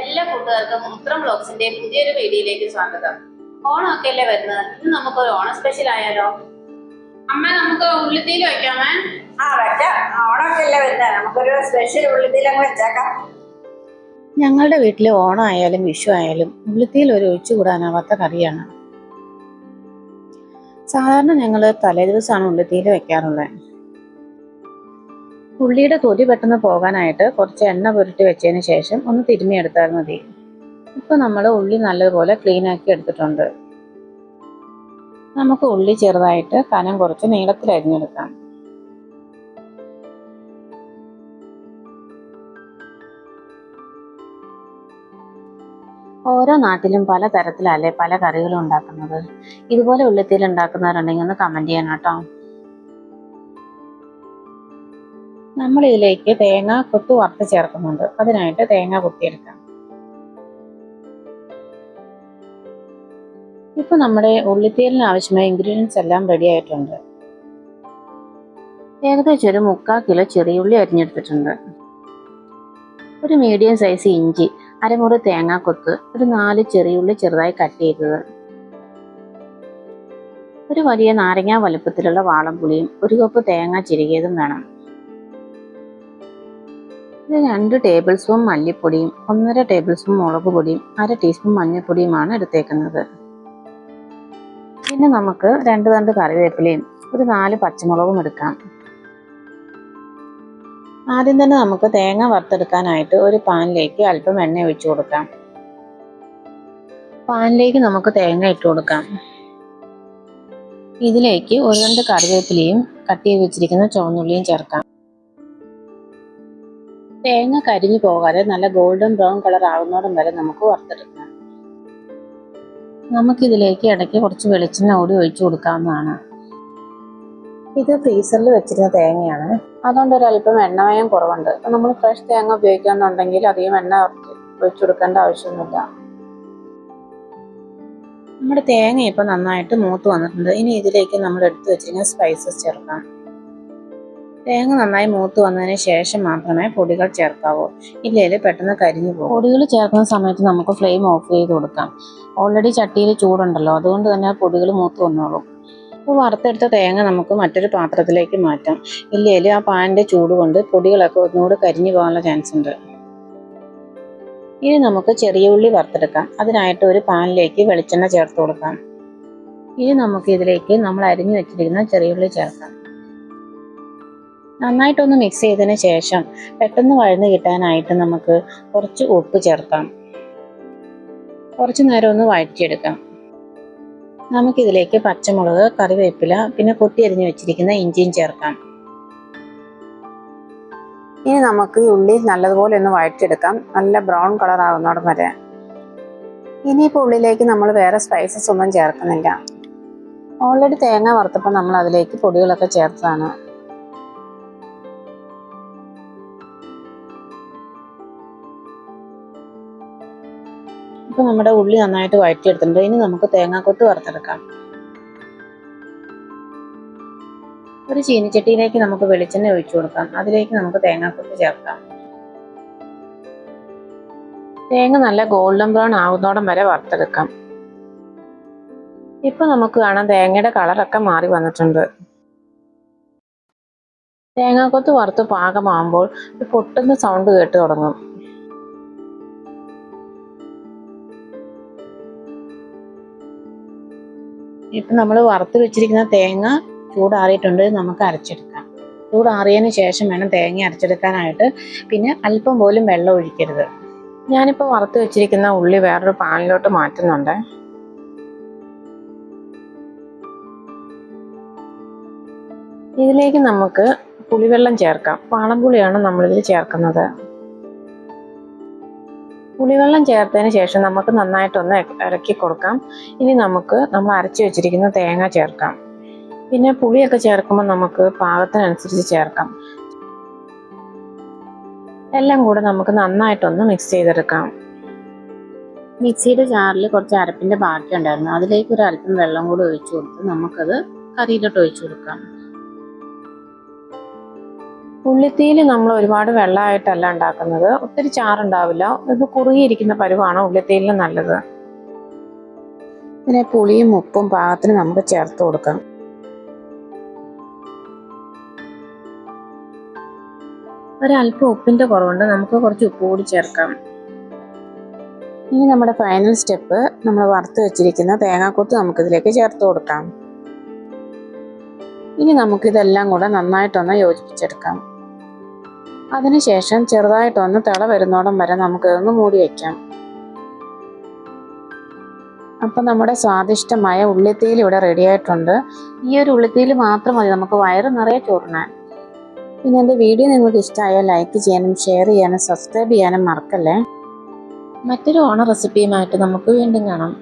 എല്ലാ കൂട്ടുകാർക്കും ഉത്രം ബ്ലോഗ്സിന്റെ പുതിയൊരു വീഡിയോയിലേക്ക് സ്വാഗതം. ഓണമൊക്കെ അല്ലേ വരുന്നത്? ഇന്ന് നമുക്ക് ഒരു ഓണം സ്പെഷ്യൽ ആയാലോ? അമ്മ നമുക്ക് ഉള്ളിത്തീൽ വെക്കാമേ ആ വെക്കാം. ഓണമൊക്കെ അല്ലേ വരുന്നത്? നമുക്കൊരു സ്പെഷ്യൽ ഉള്ളിത്തിലങ്ങ് വെച്ചേക്കാം. ഞങ്ങളുടെ വീട്ടിലെ ഓണം ആയാലും വിഷു ആയാലും ഉള്ളിത്തീൽ ഒരു ഒഴിച്ചുകൂടാനാവാത്ത കറിയാണ്. സാധാരണ ഞങ്ങൾ തലേദിവസമാണ് ഉള്ളിത്തീൽ വെക്കാറുള്ളത് ഉള്ളിയുടെ തൊലി പെട്ടെന്ന് പോകാനായിട്ട് കുറച്ച് എണ്ണ പുരട്ടി വെച്ചതിന് ശേഷം ഒന്ന് തിരുമ്മിയെടുത്താൽ മതി. ഇപ്പോൾ നമ്മൾ ഉള്ളി നല്ലതുപോലെ ക്ലീൻ ആക്കി എടുത്തിട്ടുണ്ട്. നമുക്ക് ഉള്ളി ചെറുതായിട്ട് കനം കുറച്ച് നീളത്തിൽ അരിഞ്ഞെടുക്കാം. ഓരോ നാട്ടിലും പല തരത്തിലല്ലേ പല കറികളും ഉണ്ടാക്കുന്നത്? ഇതുപോലെ ഉള്ളിത്തിൽ ഉണ്ടാക്കുന്നവരുണ്ടെങ്കിൽ ഒന്ന് കമന്റ് ചെയ്യണം കേട്ടോ. നമ്മൾ ഇതിലേക്ക് തേങ്ങ കൊത്തു വറുത്ത് ചേർക്കുന്നുണ്ട്. അതിനായിട്ട് തേങ്ങ കൊത്തിയെടുക്കാം. ഇപ്പൊ നമ്മുടെ ഉള്ളിത്തേലിന് ആവശ്യമായ ഇൻഗ്രീഡിയൻസ് എല്ലാം റെഡി ആയിട്ടുണ്ട്. ഏകദേശം ഒരു മുക്കാൽ കിലോ ചെറിയുള്ളി അരിഞ്ഞെടുത്തിട്ടുണ്ട്. ഒരു മീഡിയം സൈസ് ഇഞ്ചി അരമുറി തേങ്ങാക്കൊത്ത് ഒരു നാല് ചെറിയുള്ളി ചെറുതായി കട്ട് ചെയ്തത്. ഒരു വലിയ നാരങ്ങ വലുപ്പത്തിലുള്ള വാളംപുളിയും ഒരു കപ്പ് തേങ്ങ ചിരുകിയതും വേണം. ഇത് രണ്ട് ടേബിൾ സ്പൂൺ മല്ലിപ്പൊടിയും ഒന്നര ടേബിൾ സ്പൂൺ മുളക് പൊടിയും അര ടീസ്പൂൺ മഞ്ഞൾപ്പൊടിയുമാണ് എടുത്തേക്കുന്നത്. പിന്നെ നമുക്ക് രണ്ട് തണ്ട് കറിവേപ്പിലയും ഒരു നാല് പച്ചമുളകും എടുക്കാം. ആദ്യം തന്നെ നമുക്ക് തേങ്ങ വറുത്തെടുക്കാനായിട്ട് ഒരു പാനിലേക്ക് അല്പം എണ്ണ ഒഴിച്ചു കൊടുക്കാം. പാനിലേക്ക് നമുക്ക് തേങ്ങ ഇട്ട് കൊടുക്കാം. ഇതിലേക്ക് ഒരു രണ്ട് കറിവേപ്പിലയും കട്ട് ചെയ്ത് വെച്ചിരിക്കുന്ന ചുവന്നുള്ളിയും ചേർക്കാം. തേങ്ങ കരിഞ്ഞു പോകാതെ നല്ല ഗോൾഡൻ ബ്രൗൺ കളർ ആവുന്നോടം വരെ നമുക്ക് വറുത്തെടുക്കാം. നമുക്കിതിലേക്ക് ഇടയ്ക്ക് കുറച്ച് വെളിച്ചെണ്ണ കൂടി ഒഴിച്ചു കൊടുക്കാവുന്നതാണ്. ഇത് ഫ്രീസറിൽ വെച്ചിരുന്ന തേങ്ങയാണ്. അതുകൊണ്ട് ഒരല്പം എണ്ണമയം കുറവുണ്ട്. അപ്പം നമ്മൾ ഫ്രഷ് തേങ്ങ ഉപയോഗിക്കുകയാണെന്നുണ്ടെങ്കിൽ അധികം എണ്ണ ഒഴിച്ചു കൊടുക്കേണ്ട ആവശ്യമൊന്നുമില്ല. നമ്മുടെ തേങ്ങ ഇപ്പം നന്നായിട്ട് മൂത്ത് വന്നിട്ടുണ്ട്. ഇനി ഇതിലേക്ക് നമ്മൾ എടുത്തു വെച്ചിരിക്കുന്ന സ്പൈസസ് ചേർക്കാം. തേങ്ങ നന്നായി മൂത്ത് വന്നതിന് ശേഷം മാത്രമേ പൊടികൾ ചേർക്കാവൂ. ഇല്ലെങ്കിൽ പെട്ടെന്ന് കരിഞ്ഞു പോകും. പൊടികൾ ചേർക്കുന്ന സമയത്ത് നമുക്ക് ഫ്ലെയിം ഓഫ് ചെയ്ത് കൊടുക്കാം. ഓൾറെഡി ചട്ടിയിൽ ചൂടുണ്ടല്ലോ അതുകൊണ്ട് തന്നെ പൊടികൾ മൂത്ത് വന്നോളും. അപ്പോൾ വറുത്തെടുത്ത തേങ്ങ നമുക്ക് മറ്റൊരു പാത്രത്തിലേക്ക് മാറ്റാം. ഇല്ലെങ്കിൽ ആ പാനിന്റെ ചൂട് കൊണ്ട് പൊടികളൊക്കെ ഒന്നുകൂടി കരിഞ്ഞു പോകാനുള്ള ചാൻസ് ഉണ്ട്. ഇനി നമുക്ക് ചെറിയ ഉള്ളി വറുത്തെടുക്കാം. അതിനായിട്ട് ഒരു പാനിലേക്ക് വെളിച്ചെണ്ണ ചേർത്ത് കൊടുക്കാം. ഇനി നമുക്ക് ഇതിലേക്ക് നമ്മൾ അരിഞ്ഞു വെച്ചിരിക്കുന്ന ചെറിയ ഉള്ളി ചേർക്കാം. നന്നായിട്ടൊന്ന് മിക്സ് ചെയ്തതിന് ശേഷം പെട്ടെന്ന് വഴന്ന് കിട്ടാനായിട്ട് നമുക്ക് കുറച്ച് ഉപ്പ് ചേർക്കാം. കുറച്ച് നേരം ഒന്ന് വഴറ്റിയെടുക്കാം. നമുക്കിതിലേക്ക് പച്ചമുളക് കറിവേപ്പില പിന്നെ കൊത്തി അരിഞ്ഞു വെച്ചിരിക്കുന്ന ഇഞ്ചിയും ചേർക്കാം. ഇനി നമുക്ക് ഈ ഉള്ളി നല്ലതുപോലെ ഒന്ന് വഴറ്റിയെടുക്കാം. നല്ല ബ്രൗൺ കളർ ആകുന്നോടം വരെ. ഇനിയിപ്പോൾ ഉള്ളിലേക്ക് നമ്മൾ വേറെ സ്പൈസസ് ഒന്നും ചേർക്കുന്നില്ല. ഓൾറെഡി തേങ്ങ വറുത്തപ്പോൾ നമ്മൾ അതിലേക്ക് പൊടികളൊക്കെ ചേർത്തതാണ്. ഇപ്പൊ നമ്മുടെ ഉള്ളി നന്നായിട്ട് വഴറ്റിയെടുത്തിട്ടുണ്ട്. ഇനി നമുക്ക് തേങ്ങാക്കൊത്ത് വറുത്തെടുക്കാം. ഒരു ചീനിച്ചട്ടിയിലേക്ക് നമുക്ക് വെളിച്ചെണ്ണ ഒഴിച്ചു കൊടുക്കാം. അതിലേക്ക് നമുക്ക് തേങ്ങാക്കൊത്ത് ചേർക്കാം. തേങ്ങ നല്ല ഗോൾഡൻ ബ്രൗൺ ആവുന്നോടം വരെ വറുത്തെടുക്കാം. ഇപ്പൊ നമുക്ക് കാണാം തേങ്ങയുടെ കളറൊക്കെ മാറി വന്നിട്ടുണ്ട്. തേങ്ങാക്കൊത്ത് വറുത്ത് പാകമാകുമ്പോൾ പൊട്ടുന്ന സൗണ്ട് കേട്ട് തുടങ്ങും. ഇപ്പൊ നമ്മൾ വറുത്ത് വെച്ചിരിക്കുന്ന തേങ്ങ ചൂടാറിയിട്ടുണ്ട് നമുക്ക് അരച്ചെടുക്കാം. ചൂടാറിയതിന് ശേഷം വേണം തേങ്ങ അരച്ചെടുക്കാനായിട്ട്. പിന്നെ അല്പം പോലും വെള്ളം ഒഴിക്കരുത്. ഞാനിപ്പോൾ വറുത്ത് വെച്ചിരിക്കുന്ന ഉള്ളി വേറൊരു പാനിലോട്ട് മാറ്റുന്നുണ്ട്. ഇതിലേക്ക് നമുക്ക് പുളിവെള്ളം ചേർക്കാം. വാളംപുളിയാണ് നമ്മളിതിൽ ചേർക്കുന്നത്. പുളിവെള്ളം ചേർത്തതിന് ശേഷം നമുക്ക് നന്നായിട്ടൊന്ന് ഇറക്കി കൊടുക്കാം. ഇനി നമുക്ക് നമ്മൾ അരച്ചു വെച്ചിരിക്കുന്ന തേങ്ങ ചേർക്കാം. പിന്നെ പുളിയൊക്കെ ചേർക്കുമ്പോൾ നമുക്ക് പാകത്തിനനുസരിച്ച് ചേർക്കാം. എല്ലാം കൂടെ നമുക്ക് നന്നായിട്ടൊന്ന് മിക്സ് ചെയ്തെടുക്കാം. മിക്സിയുടെ ജാറിൽ കുറച്ച് അരപ്പിന്റെ ബാക്കി ഉണ്ടായിരുന്നു അതിലേക്ക് ഒരു അല്പം വെള്ളം കൂടി ഒഴിച്ചു കൊടുത്ത് നമുക്കത് കറിയിലോട്ട് ഒഴിച്ചു കൊടുക്കാം. ഉള്ളിത്തീയിൽ നമ്മൾ ഒരുപാട് വെള്ളമായിട്ടല്ല ഉണ്ടാക്കുന്നത്. ഒത്തിരി ചാറുണ്ടാവില്ല. ഇത് കുറുകിയിരിക്കുന്ന പരുവാണ് ഉള്ളിത്തീലിന് നല്ലത്. ഇതിനെ പുളിയും ഉപ്പും പാകത്തിന് നമുക്ക് ചേർത്ത് കൊടുക്കാം. ഒരല്പം ഉപ്പിന്റെ കുറവുണ്ട്. നമുക്ക് കുറച്ച് ഉപ്പ് കൂടി ചേർക്കാം. ഇനി നമ്മുടെ ഫൈനൽ സ്റ്റെപ്പ് നമ്മൾ വറുത്ത് വെച്ചിരിക്കുന്ന തേങ്ങാക്കൊത്ത് നമുക്കിതിലേക്ക് ചേർത്ത് കൊടുക്കാം. ഇനി നമുക്കിതെല്ലാം കൂടെ നന്നായിട്ടൊന്ന് യോജിപ്പിച്ചെടുക്കാം. അതിനുശേഷം ചെറുതായിട്ടൊന്ന് തിള വരുന്നോടം വരെ നമുക്കിതൊന്ന് മൂടി വയ്ക്കാം അപ്പം നമ്മുടെ സ്വാദിഷ്ടമായ ഉള്ളിത്തീൽ ഇവിടെ റെഡി ആയിട്ടുണ്ട്. ഈ ഒരു ഉള്ളിത്തീൽ മാത്രം മതി നമുക്ക് വയറ് നിറയെ ചോറിനാൻ. പിന്നെ എന്റെ വീഡിയോ നിങ്ങൾക്ക് ഇഷ്ടമായാൽ ലൈക്ക് ചെയ്യാനും ഷെയർ ചെയ്യാനും സബ്സ്ക്രൈബ് ചെയ്യാനും മറക്കല്ലേ? മറ്റൊരു ഓണ റെസിപ്പിയുമായിട്ട് നമുക്ക് വീണ്ടും കാണാം.